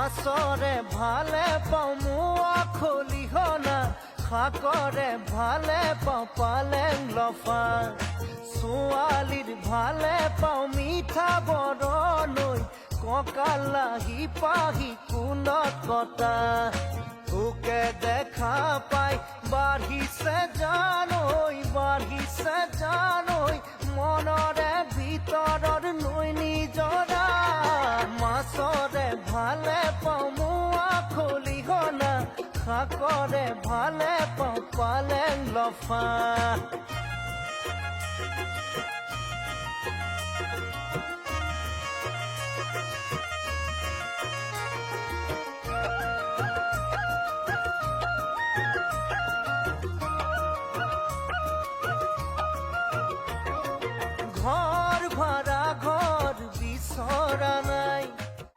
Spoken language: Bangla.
মাছৰে ভালে পাওঁ মোৱা খলিহনা শাকৰে ভালে পাওঁ, পালেং লফা। ছোৱালীৰ ভালে পাওঁ, মিঠা বৰণৈ কঁকালাহি পাহি কোনত কটা তোকে দেখা পাই, বাঢ়িছে জানৈ বাঢ়িছে জানৈ মনৰে ভিতৰৰ নৈ নিজৰা মাছৰে ভালে খলি হনা ভালে পাও পালে লফা। ঘর ভরা